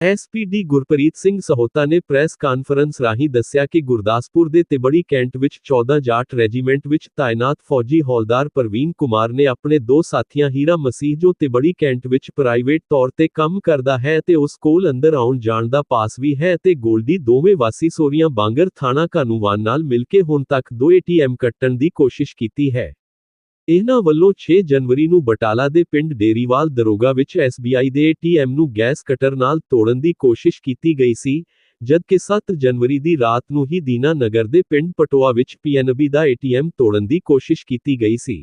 SPD Gurpreet Singh Sahota ਨੇ press conference ਰਾਹੀਂ ਦੱਸਿਆ ਕਿ ਗੁਰਦਾਸਪੁਰ ਦੇ ਤਿਬੜੀ ਕੈਂਟ ਵਿੱਚ 14 ਜਾਟ ਰੈਜੀਮੈਂਟ ਵਿੱਚ ਤਾਇਨਾਤ ਫੌਜੀ ਹੌਲਦਾਰ ਪ੍ਰਵੀਨ ਕੁਮਾਰ ਨੇ ਆਪਣੇ ਦੋ ਸਾਥੀਆਂ ਹੀਰਾ ਮਸੀਹ ਜੋ ਤਿਬੜੀ ਕੈਂਟ ਵਿੱਚ ਪ੍ਰਾਈਵੇਟ ਤੌਰ ਤੇ ਕੰਮ ਕਰਦਾ ਹੈ ਤੇ ਉਸ ਕੋਲ ਅੰਦਰ ਆਉਣ ਜਾਣ ਦਾ ਪਾਸ ਵੀ ਹੈ ਤੇ ਗੋਲਡੀ ਦੋਵੇਂ ਵਾਸੀ ਸੋਰੀਆਂ ਬਾਂਗਰ ਥਾਣਾ ਕਾਨੂੰਵਾਨ ਨਾਲ ਮਿਲ ਕੇ ਹੁਣ ਤੱਕ ਦੋ ਏਟੀਐਮ ਕੱਟਣ ਦੀ ਕੋਸ਼ਿਸ਼ ਕੀਤੀ ਹੈ। ਇਹਨਾਂ ਵੱਲੋਂ 6 ਜਨਵਰੀ ਨੂੰ ਬਟਾਲਾ ਦੇ ਪਿੰਡ ਡੇਰੀਵਾਲ ਦਰੋਗਾ ਵਿੱਚ SBI ਦੇ ATM ਨੂੰ ਗੈਸ ਕਟਰ ਨਾਲ ਤੋੜਨ ਦੀ ਕੋਸ਼ਿਸ਼ ਕੀਤੀ ਗਈ ਸੀ, ਜਦਕਿ 7 ਜਨਵਰੀ ਦੀ ਰਾਤ ਨੂੰ ਹੀ ਦੀਨਾ ਨਗਰ ਦੇ ਪਿੰਡ ਪਟੋਆ ਵਿੱਚ PNB ਦਾ ATM ਤੋੜਨ ਦੀ ਕੋਸ਼ਿਸ਼ ਕੀਤੀ ਗਈ ਸੀ।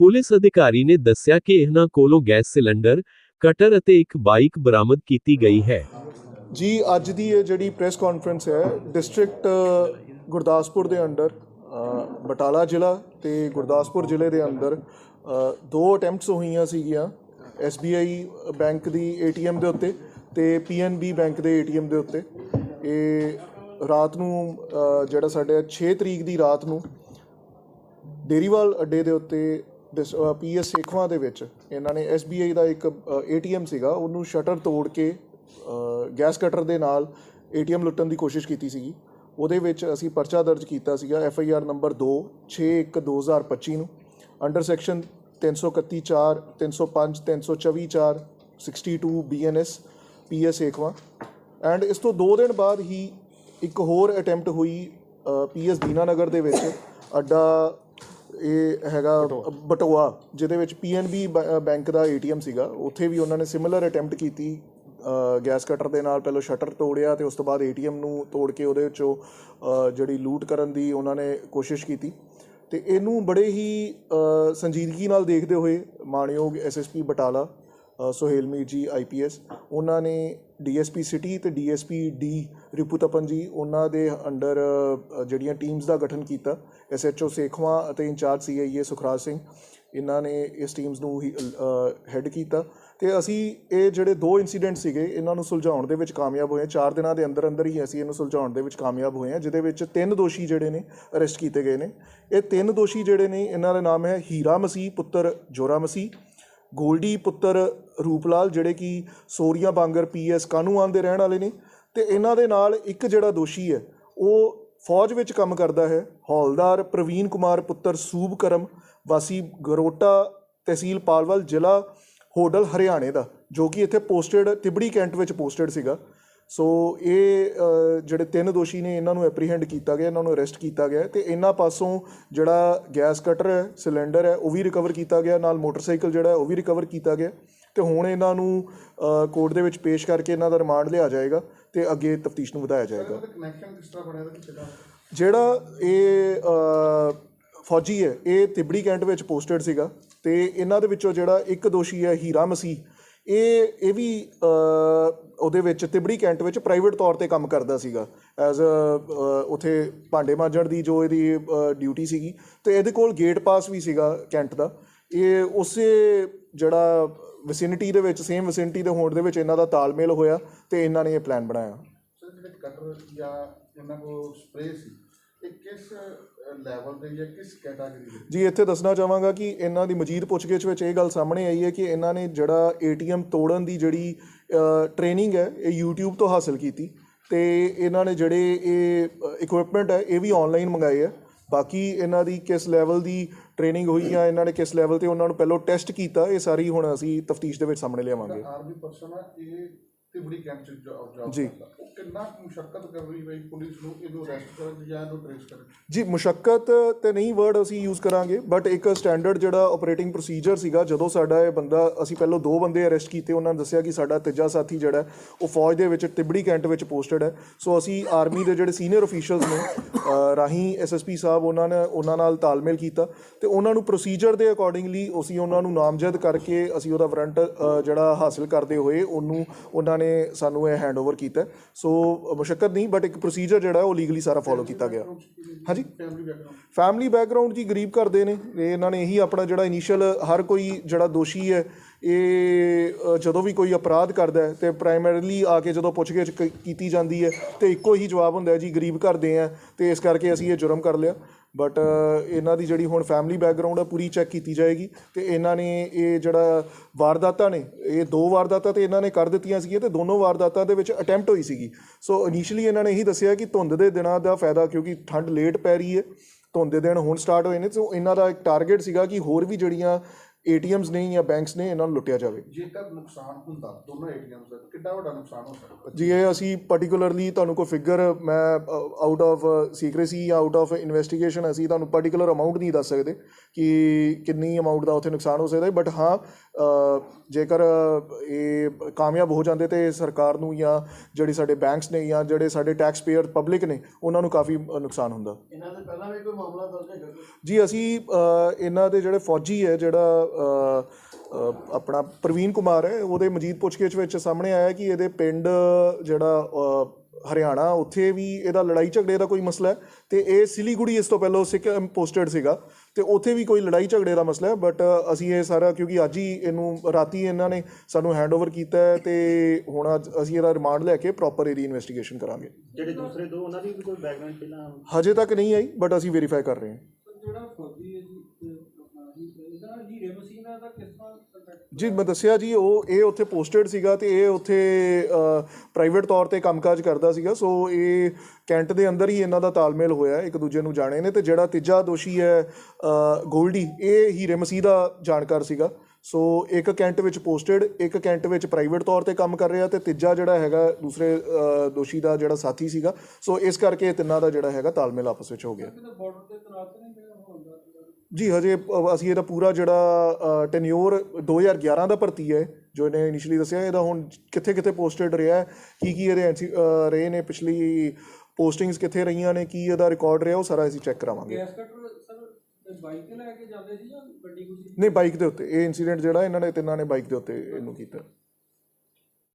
ਪੁਲਿਸ ਅਧਿਕਾਰੀ ਨੇ ਦੱਸਿਆ ਕਿ ਇਹਨਾਂ ਕੋਲੋਂ ਗੈਸ ਸਿਲੰਡਰ, ਕਟਰ ਅਤੇ ਇੱਕ ਬਾਈਕ ਬਰਾਮਦ ਕੀਤੀ ਗਈ ਹੈ। ਜੀ, ਅੱਜ ਦੀ ਇਹ ਜਿਹੜੀ ਪ੍ਰੈਸ ਕਾਨਫਰੰਸ ਹੈ, ਡਿਸਟ੍ਰਿਕਟ, ਗੁਰਦਾਸਪੁਰ ਦੇ ਅੰਡਰ ਬਟਾਲਾ ਜ਼ਿਲ੍ਹਾ ਤੇ ਗੁਰਦਾਸਪੁਰ ਜ਼ਿਲ੍ਹੇ ਦੇ ਅੰਦਰ ਦੋ ਅਟੈਂਪਟਸ ਹੋਈਆਂ ਸੀਗੀਆਂ SBI ਬੈਂਕ ਦੀ ATM ਦੇ ਉੱਤੇ ਤੇ PNB ਬੈਂਕ ਦੇ ATM ਦੇ ਉੱਤੇ। ਇਹ ਰਾਤ ਨੂੰ ਜਿਹੜਾ ਸਾਡੇ 6 ਤਰੀਕ ਦੀ ਰਾਤ ਨੂੰ ਡੇਰੀਵਾਲ ਅੱਡੇ ਦੇ ਉੱਤੇ ਪੀਐਸ ਸੇਖਵਾਂ ਦੇ ਵਿੱਚ ਇਹਨਾਂ ਨੇ SBI ਦਾ ਇੱਕ ATM ਸੀਗਾ, ਉਹਨੂੰ ਸ਼ਟਰ ਤੋੜ ਕੇ ਗੈਸ ਕਟਰ ਦੇ ਨਾਲ ATM ਲੁੱਟਣ ਦੀ ਕੋਸ਼ਿਸ਼ ਕੀਤੀ ਸੀਗੀ। ਉਹਦੇ ਵਿੱਚ ਅਸੀਂ ਪਰਚਾ ਦਰਜ ਕੀਤਾ ਸੀਗਾ FIR ਨੰਬਰ 2 6/1/2025 ਨੂੰ। Under section 331 4 305 324 4 62 BNS PS Sekhwan and ਇਸ ਤੋਂ 2 ਦਿਨ ਬਾਅਦ ਹੀ ਇੱਕ ਹੋਰ ਅਟੈਂਪਟ ਹੋਈ ਪੀਐਸ ਦੀਨਾਨਗਰ ਦੇ ਵਿੱਚ। ਅੱਡਾ ਇਹ ਹੈਗਾ ਬਟੋਆ। ਜਿਹਦੇ ਵਿੱਚ ਪੀਐਨਬੀ ਬੈਂਕ ਦਾ ਏਟੀਐਮ ਸੀਗਾ। ਉੱਥੇ ਵੀ ਉਹਨਾਂ ਨੇ ਸਿਮਿਲਰ ਅਟੈਂਪਟ ਕੀਤੀ। ਗੈਸ ਕਟਰ ਦੇ ਨਾਲ ਪਹਿਲਾਂ ਸ਼ਟਰ ਤੋੜਿਆ ਤੇ ਉਸ ਤੋਂ ਬਾਅਦ ਏਟੀਐਮ ਨੂੰ ਤੋੜ ਕੇ ਉਹਦੇ ਵਿੱਚੋਂ ਜਿਹੜੀ ਲੂਟ ਕਰਨ ਦੀ ਉਹਨਾਂ ਨੇ ਕੋਸ਼ਿਸ਼ ਕੀਤੀ। ਤੇ ਇਹਨੂੰ ਬੜੇ ਹੀ ਸੰਜੀਦਗੀ ਨਾਲ ਦੇਖਦੇ ਹੋਏ ਮਾਣਯੋਗ ਐਸਐਸਪੀ ਬਟਾਲਾ ਅ, ਸੁਹੇਲਮੀਰ ਜੀ ਆਈਪੀਐਸ ਉਹਨਾਂ ਨੇ ਡੀਐਸਪੀ ਸਿਟੀ ਤੇ ਡੀਐਸਪੀ ਡੀ ਰਿਪੂਤਪਨ ਜੀ ਉਹਨਾਂ ਦੇ ਅੰਡਰ ਜਿਹੜੀਆਂ ਟੀਮਸ ਦਾ ਗਠਨ ਕੀਤਾ ਐਸਐਚਓ ਸੇਖਵਾਂ ਅਤੇ ਇੰਚਾਰਜ ਸੀਆਈਏ ਸੁਖਰਾਜ ਸਿੰਘ। ਇਹਨਾਂ ਨੇ ਇਸ ਟੀਮਸ ਨੂੰ ਹੀ ਹੈੱਡ ਕੀਤਾ ਤੇ ਅਸੀਂ ਇਹ ਜਿਹੜੇ ਦੋ ਇਨਸੀਡੈਂਟ ਸੀਗੇ, ਇਹਨਾਂ ਨੂੰ ਸੁਲਝਾਉਣ ਦੇ ਵਿੱਚ ਕਾਮਯਾਬ ਹੋਏ ਹਾਂ। ਚਾਰ ਦਿਨਾਂ ਦੇ ਅੰਦਰ ਅੰਦਰ ਹੀ ਅਸੀਂ ਇਹਨੂੰ ਸੁਲਝਾਉਣ ਦੇ ਵਿੱਚ ਕਾਮਯਾਬ ਹੋਏ ਹਾਂ, ਜਿਹਦੇ ਵਿੱਚ ਤਿੰਨ ਦੋਸ਼ੀ ਜਿਹੜੇ ਨੇ ਅਰੈਸਟ ਕੀਤੇ ਗਏ ਨੇ ਇਹ ਤਿੰਨ ਦੋਸ਼ੀ ਜਿਹੜੇ ਨੇ, ਇਹਨਾਂ ਦਾ ਨਾਮ ਹੈ ਹੀਰਾ ਮਸੀਹ, ਪੁੱਤਰ ਜੋਰਾ ਮਸੀਹ, ਗੋਲਡੀ, ਪੁੱਤਰ ਰੂਪਲਾਲ, ਜਿਹੜੇ ਕਿ ਸੋਰੀਆ ਬਾਂਗਰ ਪੀਐਸ ਕਾਨੂੰਵਾਨ ਦੇ ਰਹਿਣ ਵਾਲੇ ਨੇ ਤੇ ਇਹਨਾਂ ਦੇ ਨਾਲ ਇੱਕ ਜਿਹੜਾ ਦੋਸ਼ੀ ਹੈ, ਉਹ ਫੌਜ ਵਿੱਚ ਕੰਮ ਕਰਦਾ ਹੈ, ਹੌਲਦਾਰ ਪ੍ਰਵੀਨ ਕੁਮਾਰ ਪੁੱਤਰ ਸੂਬ ਕਰਮ, ਵਾਸੀ ਗਰੋਟਾ ਤਹਿਸੀਲ ਪਾਲਵਲ, ਜ਼ਿਲ੍ਹਾ ਹੋਡਲ, ਹਰਿਆਣੇ ਦਾ, ਜੋ ਕਿ ਇੱਥੇ ਪੋਸਟਡ ਤਿਬੜੀ ਕੈਂਟ ਵਿੱਚ ਪੋਸਟਡ ਸੀਗਾ। ਸੋ ਇਹ ਜਿਹੜੇ ਤਿੰਨ ਦੋਸ਼ੀ ਨੇ, ਇਹਨਾਂ ਨੂੰ ਐਪਰੀਹੈਂਡ ਕੀਤਾ ਗਿਆ, ਇਹਨਾਂ ਨੂੰ ਅਰੈਸਟ ਕੀਤਾ ਗਿਆ ਤੇ ਇਹਨਾਂ ਪਾਸੋਂ ਜਿਹੜਾ ਗੈਸ ਕਟਰ ਹੈ ਸਿਲੰਡਰ ਹੈ, ਉਹ ਵੀ ਰਿਕਵਰ ਕੀਤਾ ਗਿਆ, ਨਾਲ ਮੋਟਰਸਾਈਕਲ ਜਿਹੜਾ ਹੈ, ਉਹ ਵੀ ਰਿਕਵਰ ਕੀਤਾ ਗਿਆ। ਤੇ ਹੁਣ ਇਹਨਾਂ ਨੂੰ ਕੋਰਟ ਦੇ ਵਿੱਚ ਪੇਸ਼ ਕਰਕੇ ਇਹਨਾਂ ਦਾ ਰਿਮਾਂਡ ਲਿਆ ਜਾਏਗਾ ਤੇ ਅੱਗੇ ਤਫਤੀਸ਼ ਨੂੰ ਵਧਾਇਆ ਜਾਏਗਾ। ਕਨੈਕਸ਼ਨ ਕਿਸ ਤਰ੍ਹਾਂ ਬਣਿਆ ਤੇ ਕਿਦਾਂ ਜਿਹੜਾ ਇਹ ਫੌਜੀ ਹੈ ਇਹ ਤਿਬੜੀ ਕੈਂਟ ਵਿੱਚ ਪੋਸਟਡ ਸੀਗਾ ਤੇ ਇਹਨਾਂ ਦੇ ਵਿੱਚੋਂ ਜਿਹੜਾ ਇੱਕ ਦੋਸ਼ੀ ਹੈ ਹੀਰਾ ਮਸੀਹ ਇਹ ਇਹ ਵੀ ਉਹਦੇ ਵਿੱਚ ਤਿਬੜੀ ਕੈਂਟ ਵਿੱਚ ਪ੍ਰਾਈਵੇਟ ਤੌਰ ਤੇ ਕੰਮ ਕਰਦਾ ਸੀਗਾ ਐਜ਼ ਅ ਉਥੇ ਭਾਂਡੇ ਮਾਂਜਣ ਦੀ ਜੋ ਇਹਦੀ ਡਿਊਟੀ ਸੀਗੀ ਤੇ ਇਹਦੇ ਕੋਲ ਗੇਟ ਪਾਸ ਵੀ ਸੀਗਾ ਕੈਂਟ ਦਾ। ਇਹ ਉਸੇ ਜਿਹੜਾ ਵਿਸਿਨਿਟੀ ਦੇ ਵਿੱਚ ਸੇਮ ਵਿਸਿਨਿਟੀ ਦੇ ਹੋਣ ਦੇ ਵਿੱਚ ਇਹਨਾਂ ਦਾ ਤਾਲਮੇਲ ਹੋਇਆ ਤੇ ਇਹਨਾਂ ਨੇ ਇਹ ਪਲਾਨ ਬਣਾਇਆ। ਸਰ ਜਿਹੜੇ ਕਟਰ ਜਾਂ ਇਹਨਾਂ ਕੋ ਸਪਰੇ ਸੀ ਇਹ ਕਿਸ ਲੈਵਲ ਦੇ ਜਾਂ ਕਿਸ ਕੈਟਾਗਰੀ ਦੇ? ਜੀ ਇੱਥੇ ਦੱਸਣਾ ਚਾਹਾਂਗਾ ਕਿ ਇਹਨਾਂ ਦੀ ਮਜੀਦ ਪੁੱਛਗਿੱਛ ਵਿੱਚ ਇਹ ਗੱਲ ਸਾਹਮਣੇ ਆਈ ਹੈ ਕਿ ਇਹਨਾਂ ਨੇ ਜਿਹੜਾ ਏਟੀਐਮ ਤੋੜਨ ਦੀ ਜਿਹੜੀ ਟ੍ਰੇਨਿੰਗ ਹੈ ਇਹ YouTube ਤੋਂ ਹਾਸਲ ਕੀਤੀ ਤੇ ਇਹਨਾਂ ਨੇ ਜਿਹੜੇ ਇਹ ਇਕਵਿਪਮੈਂਟ ਹੈ ਇਹ ਵੀ ਆਨਲਾਈਨ ਮੰਗਾਏ ਆ ਬਾਕੀ ਇਹਨਾਂ ਦੀ ਕਿਸ ਲੈਵਲ ਦੀ ਟ੍ਰੇਨਿੰਗ ਹੋਈ ਜਾਂ ਇਹਨਾਂ ਨੇ ਕਿਸ ਲੈਵਲ ਤੇ ਉਹਨਾਂ ਨੂੰ ਪਹਿਲਾਂ ਟੈਸਟ ਕੀਤਾ, ਇਹ ਸਾਰੀ ਹੁਣ ਅਸੀਂ ਤਫਤੀਸ਼ ਦੇ ਵਿੱਚ ਸਾਹਮਣੇ ਲਿਆਵਾਂਗੇ। ਆਰਮੀ ਪਰਸਨ ਆ, ਇਹ ਤਿਬੜੀ ਕੈਂਪ ਚ ਜੌਬ ਜੀ। ਉਹ ਕਿੰਨਾ ਮੁਸ਼ਕਲ ਕਰ ਰਹੀ ਬਈ ਪੁਲਿਸ ਨੂੰ ਇਹਨੂੰ ਅਰੈਸਟ ਕਰਨ ਦੀ ਜਾਂ ਇਹਨੂੰ ਟ੍ਰੇਸ ਕਰਨ? ਜੀ ਮੁਸ਼ਕਲ ਤੇ ਨਹੀਂ ਵਰਡ ਅਸੀਂ ਯੂਜ਼ ਕਰਾਂਗੇ ਬਟ ਇੱਕ ਸਟੈਂਡਰਡ ਜਿਹੜਾ ਆਪਰੇਟਿੰਗ ਪ੍ਰੋਸੀਜਰ ਸੀਗਾ ਜਦੋਂ ਸਾਡਾ ਇਹ ਬੰਦਾ ਅਸੀਂ ਪਹਿਲਾਂ ਦੋ ਬੰਦੇ ਅਰੈਸਟ ਕੀਤੇ ਉਹਨਾਂ ਨੇ ਦੱਸਿਆ ਕਿ ਸਾਡਾ ਤੀਜਾ ਸਾਥੀ ਜਿਹੜਾ ਉਹ ਫੌਜ ਦੇ ਵਿੱਚ ਤਿਬੜੀ ਕੈਂਟ ਵਿੱਚ ਪੋਸਟਡ ਹੈ ਸੋ ਅਸੀਂ ਆਰਮੀ ਦੇ ਜਿਹੜੇ ਸੀਨੀਅਰ ਅਫੀਸ਼ੀਅਲਸ ਨੇ ਰਾਹੀਂ ਐਸਐਸਪੀ ਸਾਹਿਬ ਉਹਨਾਂ ਨੇ ਉਹਨਾਂ ਨਾਲ ਤਾਲਮੇਲ ਕੀਤਾ ਤੇ ਉਹਨਾਂ ਨੂੰ ਪ੍ਰੋਸੀਜਰ ਦੇ ਅਕੋਰਡਿੰਗਲੀ ਅਸੀਂ ਉਹਨਾਂ ਨੂੰ ਨਾਮਜ਼ਦ ਕਰਕੇ ਅਸੀਂ ਉਹਦਾ ਵਾਰੰਟ ਜਿਹੜਾ ਹਾਸਲ ਕਰਦੇ ਹੋਏ ਉਹਨੂੰ ਉਹਨਾਂ ਨੇ ਸਾਨੂੰ ਇਹ ਹੈਂਡਓਵਰ ਕੀਤਾ ਸੋ ਮੁਸ਼ਕਲ ਨਹੀਂ ਬਟ ਇੱਕ ਪ੍ਰੋਸੀਜਰ ਜਿਹੜਾ, ਉਹ ਲੀਗਲੀ ਸਾਰਾ ਫੋਲੋ ਕੀਤਾ ਗਿਆ। ਹਾਂਜੀ? ਫੈਮਿਲੀ ਬੈਕਗ੍ਰਾਉਂਡ ਜੀ ਗਰੀਬ ਘਰ ਦੇ ਨੇ। ਇਹਨਾਂ ਨੇ ਇਹੀ ਆਪਣਾ ਜਿਹੜਾ ਇਨੀਸ਼ੀਅਲ ਹਰ ਕੋਈ ਜਿਹੜਾ ਦੋਸ਼ੀ ਹੈ, ਇਹ ਜਦੋਂ ਵੀ ਕੋਈ ਅਪਰਾਧ ਕਰਦਾ ਹੈ, ਤੇ ਪ੍ਰਾਇਮਰੀਲੀ ਆ ਕੇ ਜਦੋਂ ਪੁੱਛਗਿੱਛ ਕੀਤੀ ਜਾਂਦੀ ਹੈ, ਤੇ ਇੱਕੋ ਹੀ ਜਵਾਬ ਹੁੰਦਾ ਹੈ ਜੀ, ਗਰੀਬ ਘਰ ਦੇ ਆ, ਤੇ ਇਸ ਕਰਕੇ ਅਸੀਂ ਇਹ ਜੁਰਮ ਕਰ ਲਿਆ। ਬਟ ਇਹਨਾਂ ਦੀ ਜਿਹੜੀ ਹੁਣ ਫੈਮਿਲੀ ਬੈਕਗ੍ਰਾਉਂਡ ਆ, ਪੂਰੀ ਚੈੱਕ ਕੀਤੀ ਜਾਏਗੀ। ਤੇ ਇਹਨਾਂ ਨੇ ਇਹ ਜਿਹੜਾ ਵਾਰਦਾਤਾਂ ਨੇ, ਇਹ ਦੋ ਵਾਰਦਾਤਾਂ ਤੇ ਇਹਨਾਂ ਨੇ ਕਰ ਦਿੱਤੀਆਂ ਸੀਗੀਆਂ ਤੇ ਦੋਨੋਂ ਵਾਰਦਾਤਾਂ ਦੇ ਵਿੱਚ ਅਟੈਂਪਟ ਹੋਈ ਸੀਗੀ। ਸੋ ਇਨੀਸ਼ੀਅਲੀ ਇਹਨਾਂ ਨੇ ਇਹੀ ਦੱਸਿਆ ਕਿ ਧੁੰਦ ਦੇ ਦਿਨਾਂ ਦਾ ਫਾਇਦਾ ਕਿਉਂਕਿ ਠੰਡ ਲੇਟ ਪੈ ਰਹੀ ਹੈ, ਧੁੰਦ ਦੇ ਦਿਨ ਹੁਣ ਸਟਾਰਟ ਹੋਏ ਨੇ। ਸੋ ਇਹਨਾਂ ਦਾ ਇੱਕ ਟਾਰਗੇਟ ਸੀਗਾ ਕਿ ਹੋਰ ਵੀ ਜਿਹੜੀਆਂ ਏਟੀਐਮਸ ਨੇ ਜਾਂ ਬੈਂਕਸ ਨੇ ਇਹਨਾਂ ਨੂੰ ਲੁੱਟਿਆ ਜਾਵੇ। ਜੇਕਰ ਨੁਕਸਾਨ ਹੁੰਦਾ ਦੋਨੋਂ ਏਟੀਐਮਸ ਦਾ ਕਿੰਨਾ ਵੱਡਾ ਨੁਕਸਾਨ ਹੋ ਸਕਦਾ? ਜੀ ਇਹ ਅਸੀਂ ਪਾਰਟਿਕੂਲਰਲੀ ਤੁਹਾਨੂੰ ਕੋਈ ਫਿਗਰ ਮੈਂ ਆਊਟ ਆਫ ਸੀਕ੍ਰੇਸੀ ਜਾਂ ਆਊਟ ਆਫ ਇਨਵੈਸਟੀਗੇਸ਼ਨ ਅਸੀਂ ਤੁਹਾਨੂੰ ਪਾਰਟਿਕੂਲਰ ਅਮਾਉਂਟ ਨਹੀਂ ਦੱਸ ਸਕਦੇ ਕਿ ਕਿੰਨੀ ਅਮਾਉਂਟ ਦਾ ਉੱਥੇ ਨੁਕਸਾਨ ਹੋ ਸਕਦਾ ਹੈ। ਬਟ ਹਾਂ ਜੇਕਰ ਇਹ ਕਾਮਯਾਬ ਹੋ ਜਾਂਦੇ ਤੇ ਸਰਕਾਰ ਨੂੰ ਜਾਂ ਜਿਹੜੇ ਸਾਡੇ ਬੈਂਕਸ ਨੇ ਜਾਂ ਜਿਹੜੇ ਸਾਡੇ ਟੈਕਸ ਪੇਅਰ ਪਬਲਿਕ ਨੇ ਉਹਨਾਂ ਨੂੰ ਕਾਫੀ ਨੁਕਸਾਨ ਹੁੰਦਾ। ਇਹਨਾਂ ਦੇ ਪਹਿਲਾਂ ਵੀ ਕੋਈ ਮਾਮਲਾ ਦਰਜ ਹੈਗਾ ਜੀ ਅਸੀਂ ਇਹਨਾਂ ਦੇ ਜਿਹੜੇ ਫੌਜੀ ਹੈ ਜਿਹੜਾ ਆਪਣਾ ਪ੍ਰਵੀਨ ਕੁਮਾਰ ਹੈ ਉਹਦੇ ਮਜੀਦ ਪੁੱਛਗਿੱਛ ਵਿੱਚ ਸਾਹਮਣੇ ਆਇਆ ਕਿ ਇਹਦੇ ਪਿੰਡ ਜਿਹੜਾ ਹਰਿਆਣਾ ਉੱਥੇ ਵੀ ਇਹਦਾ ਲੜਾਈ ਝਗੜੇ ਦਾ ਕੋਈ ਮਸਲਾ ਹੈ ਤੇ ਇਹ ਸਿਲੀਗੁੜੀ ਇਸ ਤੋਂ ਪਹਿਲਾਂ ਸਿੱਖ ਪੋਸਟਡ ਸੀਗਾ। ਤੇ ਉੱਥੇ ਵੀ ਕੋਈ ਲੜਾਈ ਝਗੜੇ ਦਾ ਮਸਲਾ ਹੈ ਬਟ ਅਸੀਂ ਇਹ ਸਾਰਾ ਕਿਉਂਕਿ ਅੱਜ ਹੀ ਇਹਨੂੰ ਰਾਤੀ ਇਹਨਾਂ ਨੇ ਸਾਨੂੰ ਹੈਂਡਓਵਰ ਕੀਤਾ ਹੈ ਤੇ ਹੁਣ ਅੱਜ ਅਸੀਂ ਇਹਦਾ ਰਿਮਾਂਡ ਲੈ ਕੇ ਪ੍ਰੋਪਰ ਇਹਦੀ ਇਨਵੈਸਟੀਗੇਸ਼ਨ ਕਰਾਂਗੇ। ਜਿਹੜੇ ਦੂਸਰੇ ਦੋ ਉਹਨਾਂ ਦੀ ਵੀ ਕੋਈ ਬੈਕਗ੍ਰਾਉਂਡ ਪਹਿਲਾਂ? ਹਜੇ ਤੱਕ ਨਹੀਂ ਆਈ ਬਟ ਅਸੀਂ ਵੈਰੀਫਾਈ ਕਰ ਰਹੇ ਹਾਂ ਜਿਹੜਾ ਫੌਜੀ ਹੈ ਜੀ ਤੇ ਆਪਣਾ ਜੀ ਇਹਦਾ ਹੀਰੇ ਮਸੀਨਾ ਦਾ ਕਿਸ ਤਰ੍ਹਾਂ ਕੰਟੈਕਟ ਜੀ, ਮੈਂ ਦੱਸਿਆ ਜੀ, ਉਹ ਇਹ ਉੱਥੇ ਪੋਸਟਡ ਸੀਗਾ ਤੇ ਇਹ ਉੱਥੇ ਪ੍ਰਾਈਵੇਟ ਤੌਰ ਤੇ ਕੰਮਕਾਜ ਕਰਦਾ ਸੀਗਾ, ਸੋ ਇਹ ਕੈਂਟ ਦੇ ਅੰਦਰ ਹੀ ਇਹਨਾਂ ਦਾ ਤਾਲਮੇਲ ਹੋਇਆ, ਇੱਕ ਦੂਜੇ ਨੂੰ ਜਾਣੇ ਨੇ ਤੇ ਜਿਹੜਾ ਤੀਜਾ ਦੋਸ਼ੀ ਹੈ ਗੋਲਡੀ, ਇਹ ਹੀਰੇ ਮਸੀਹ ਦਾ ਜਾਣਕਾਰ ਸੀਗਾ। ਸੋ ਇੱਕ ਕੈਂਟ ਵਿੱਚ ਪੋਸਟਡ ਇੱਕ ਕੈਂਟ ਵਿੱਚ ਪ੍ਰਾਈਵੇਟ ਤੌਰ ਤੇ ਕੰਮ ਕਰ ਰਿਹਾ ਤੇ ਤੀਜਾ ਜਿਹੜਾ ਹੈਗਾ, ਦੂਸਰੇ ਦੋਸ਼ੀ ਦਾ ਜਿਹੜਾ ਸਾਥੀ ਸੀਗਾ। ਸੋ ਇਸ ਕਰਕੇ ਇਹ ਤਿੰਨਾਂ ਦਾ ਜਿਹੜਾ ਹੈਗਾ ਤਾਲਮੇਲ ਆਪਸ ਵਿੱਚ ਹੋ ਗਿਆ। ਜੀ ਹਜੇ ਅਸੀਂ ਇਹਦਾ ਪੂਰਾ ਜਿਹੜਾ ਟੈਨਿਓਰ 2011 ਦਾ ਭਰਤੀ ਹੈ ਜੋ ਇਹਨੇ ਇਨੀਸ਼ੀਅਲੀ ਦੱਸਿਆ ਇਹਦਾ ਹੁਣ ਕਿੱਥੇ ਕਿੱਥੇ ਪੋਸਟਡ ਰਿਹਾ ਕੀ ਕੀ ਇਹਦੇ ਰਹੇ ਨੇ ਪਿਛਲੀ ਪੋਸਟਿੰਗਸ ਕਿੱਥੇ ਰਹੀਆਂ ਨੇ ਕੀ ਇਹਦਾ ਰਿਕਾਰਡ ਰਿਹਾ ਉਹ ਸਾਰਾ ਅਸੀਂ ਚੈੱਕ ਕਰਾਵਾਂਗੇ। ਬਾਈਕ ਤੇ ਲੈ ਕੇ ਜਾਂਦੇ ਸੀ ਜਾਂ ਗੱਡੀ ਗੁੱਡੀ ਨਹੀਂ ਬਾਈਕ ਦੇ ਉੱਤੇ ਇਹ ਇਨਸੀਡੈਂਟ ਜਿਹੜਾ ਇਹਨਾਂ ਨੇ ਤਿੰਨਾਂ ਨੇ ਬਾਈਕ ਦੇ ਉੱਤੇ ਇਹਨੂੰ ਕੀਤਾ।